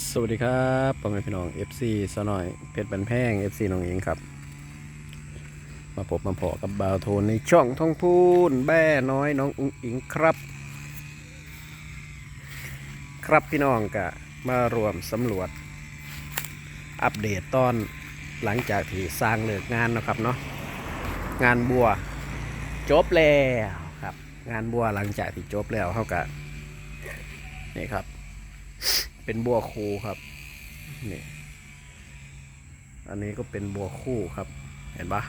สวัสดีครับพ่อแม่พี่น้อง FC สะหน่อย เพชรบันแพง FC น้องเองครับ มาพบมาพอกับบาวโทนในช่องท่องพูนแบ่น้อยน้องอุ้งอิงครับ ครับพี่น้องกะมารวมสำรวจ อัปเดตตอนหลังจากที่สร้างเลิกงานนะครับเนาะงานบัว จบแล้วครับ งานบัวหลังจากที่จบแล้วเขากะนี่ครับ เป็นบัวคูครับนี่อันนี้ก็เป็นบัวคู่ครับ เห็นปะ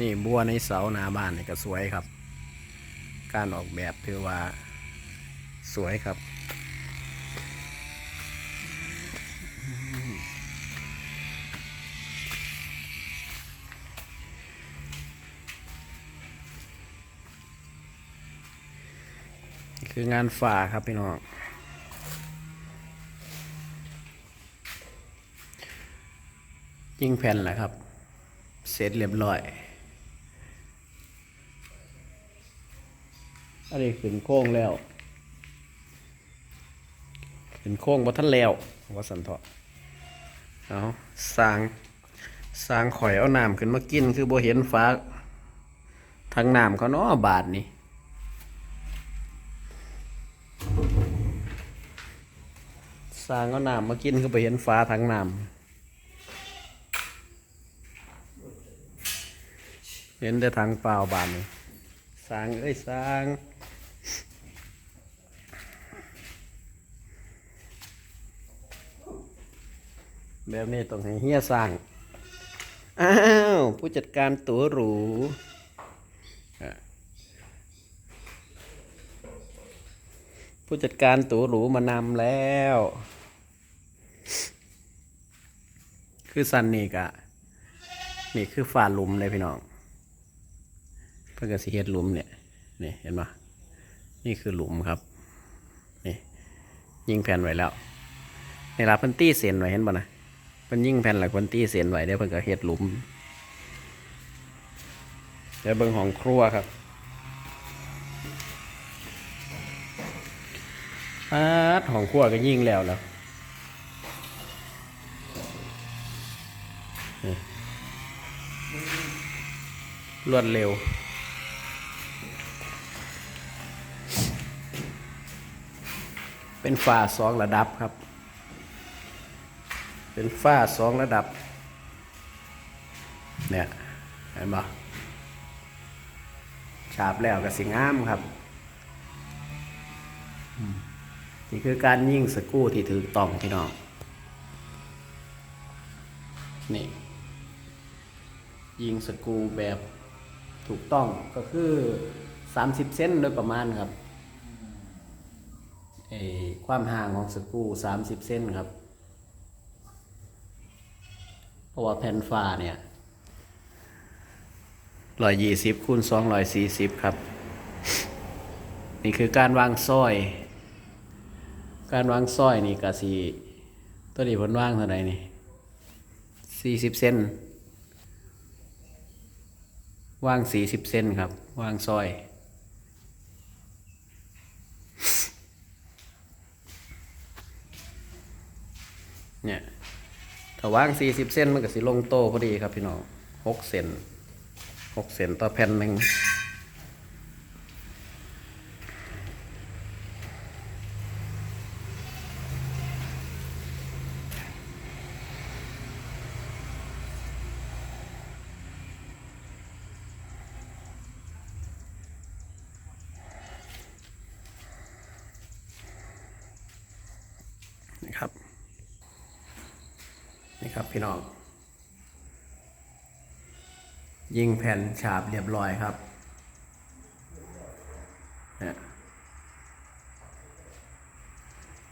นี่บัวในเสาหน้าบ้านนี่ก็สวยครับ การออกแบบถือว่าสวยครับ คืองานฝ่าครับพี่น้องยิงแผ่นแหละครับ เสร็จเรียบร้อยอันนี้ขึ้นโค้งแล้วขึ้นโค้งบ่ทันแล้วว่าสันเถาะเอาสร้างสร้างข่อยเอาน้ำขึ้นมากิน คือบ่เห็นฟ้าทางน้ำเขาเนาะบาทนี่ สร้างเอาน้ำมากินก็ไปเห็นฟ้าทางน้ำเห็นแต่ทางเปล่าบานนี่สร้างเอ้ยสร้างแบบนี้ต้องให้เฮียสร้าง อ้าว ผู้จัดการตัวหรูอะ ผู้จัดการตัวหรูมานำแล้ว คือสันนี่กะ นี่คือฝาหลุมเลยพี่น้องเพื่อกสิเฮ็ดหลุมเนี่ยนี่เห็นปะนี่คือหลุมครับ นี่ ยิงแผ่นไว้แล้วในรับเพิ่นตี้เสียนไว้เห็นปะนะเพิ่นยิงแผ่นหลักเพิ่นตี้เสียนไว้เดี๋ยวเพิ่นก็เฮ็ดหลุมเดี๋ยวเบิ่งของครัวครับ อาดของครัวก็ยิงแล้วแล้วรวดเร็ว เป็นฝ้าสองระดับครับ เป็นฝ้าสองระดับ เนี่ย เห็นปะฉาบแล้วก็สิงามครับ อืม นี่คือการยิงสกรูที่ถือต้องพี่น้องนี่ยิงสกูแบบถูกต้องก็คือ30เซนโดยประมาณครับไอความห่างของสกรู30เซนครับ เพราะว่าแผ่นฟ้าเนี่ย120คูณ240ครับ นี่คือการวางสร้อย การวางสร้อยนี่ก็สีตัวนี้ผลว่างเท่าไหร่นี่40เซนว่างสี่สิบเซนครับว่างซอยเนี่ยถ้าว่างสี่สิบเซนมันก็สิลงโตพอดีครับพี่น้องหกเซนหกเซนต่อแผ่นหนึ่ง ครับพี่น้อง ยิงแผ่นฉาบเรียบร้อยครับเนี่ย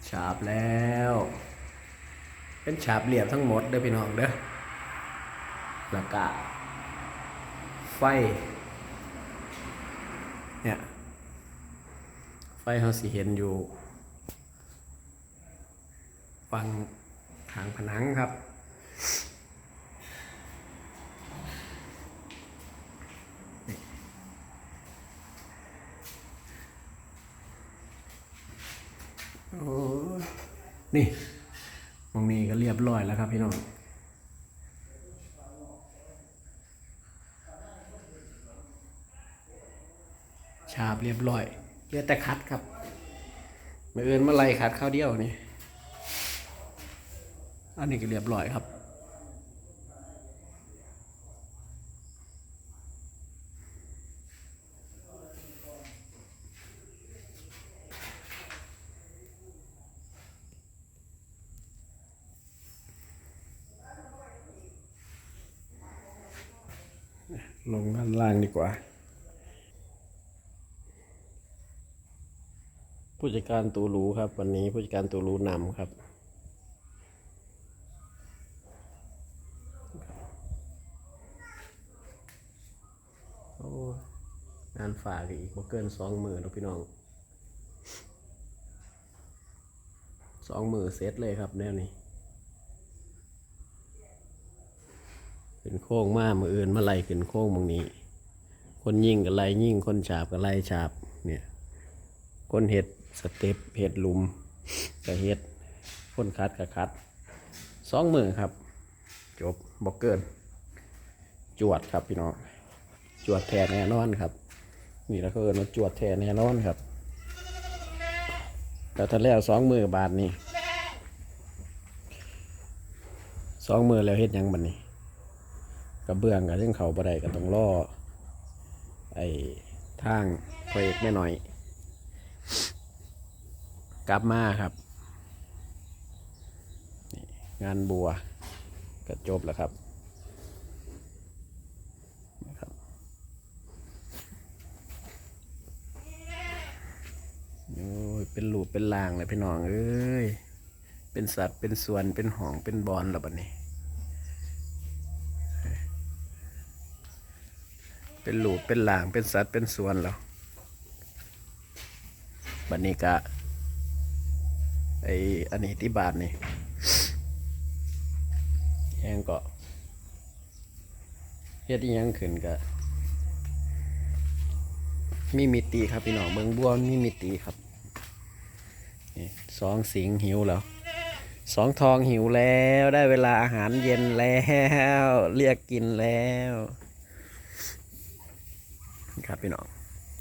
ฉาบแล้ว เป็นฉาบเรียบทั้งหมดเด้อพี่น้องเด้อแล้วก็ไฟ เนี่ย ไฟเขาสิเห็นอยู่ ฟังทางผนังครับ น โอ้ย นี่มองนี้ก็เรียบร้อยแล้วครับพี่น้องชาบเรียบร้อยเหลือแต่คัดครับมาเอินเมื่อไรคัดข้าวเดียวนี่อันนี้ก็เรียบร้อยครับ ลงด้านล่างดีกว่า ผู้จัดการตูรูครับ วันนี้ผู้จัดการตูรูนำครับโอ้งานฝากอีกบ่เกินสองหมือแล้วพี่น้องสองหมือเซตเลยครับแนวนี้ ขึ้นโค้งมามืออื่นมาไล่ขึ้นโค้งมองนี้ คนยิ่งกับไล่ยิ่งคนฉาบกับไล่ฉาบเนี่ย คนเห็ดสเต็ปเห็ดหลุมกับเห็ดคนคัดกับคัดสองมือครับ จบบอกเกิน จวดครับพี่น้องจวดแทนแน่นอนครับ นี่แล้วก็เอินว่าจวดแทนแน่นอนครับแต่ถ้าแล้วสองมือบาทนี่สองมือแล้วเฮ็ดยังบันนี้ กระเบื้องกับเรื่องเขาบ่ไดก็ต้องล่อไอ้ทางพระเอกแม่หน่อย กลับมาครับ งานบัวก็จบแล้วครับนะครับโอ้ยเป็นหลูปเป็นลางเลยพี่น้องเอ้ย เป็นสัตว์เป็นส่วนเป็นห้องเป็นบอลแล้วบัดนี้ เป็นหลูเป็นหลางเป็นสัตว์เป็นส่วนแล้วบันนี้กะไออันนี้ที่บาทนี่แหงก็เฮ็ดยังขึ้นกะมีมิติครับพี่น้องเมืองบัวมีมิติครับนี่สองสิงหิวแล้วสองทองหิวแล้วได้เวลาอาหารเย็นแล้ว เรียกกินแล้ว ครับพี่น้อง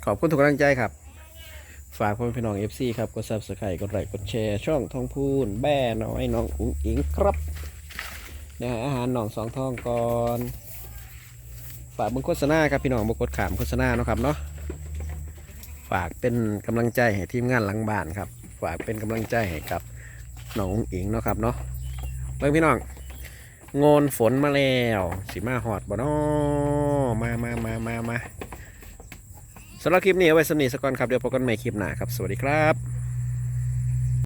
ขอบคุณทุกกำลังใจครับ ฝากพ่อแม่พี่น้อง FC ครับกดซับสไครต์กดไลค์กดแชร์ช่องทองพูนแบ่น้อยน้องอุ๋งอิงครับนี่ยอาหารหนองสองทองก่อนฝากเบิ่งโฆษณาครับพี่น้องบกดขามโฆษณาเนาะครับเนาะฝากเป็นกำลังใจให้ทีมงานหลังบ้านครับ ฝากเป็นกำลังใจให้กับน้องอุ๋งอิงเนาะครับเนาะเบิ่งพี่น้องโงนฝนมาแล้ว สิมาหอดบ่น้อมามามามามา สำหรับคลิปนี้เอาไว้สำนีสกก่อนครับ เดี๋ยวพบกันใหม่คลิปหน้าครับ สวัสดีครับ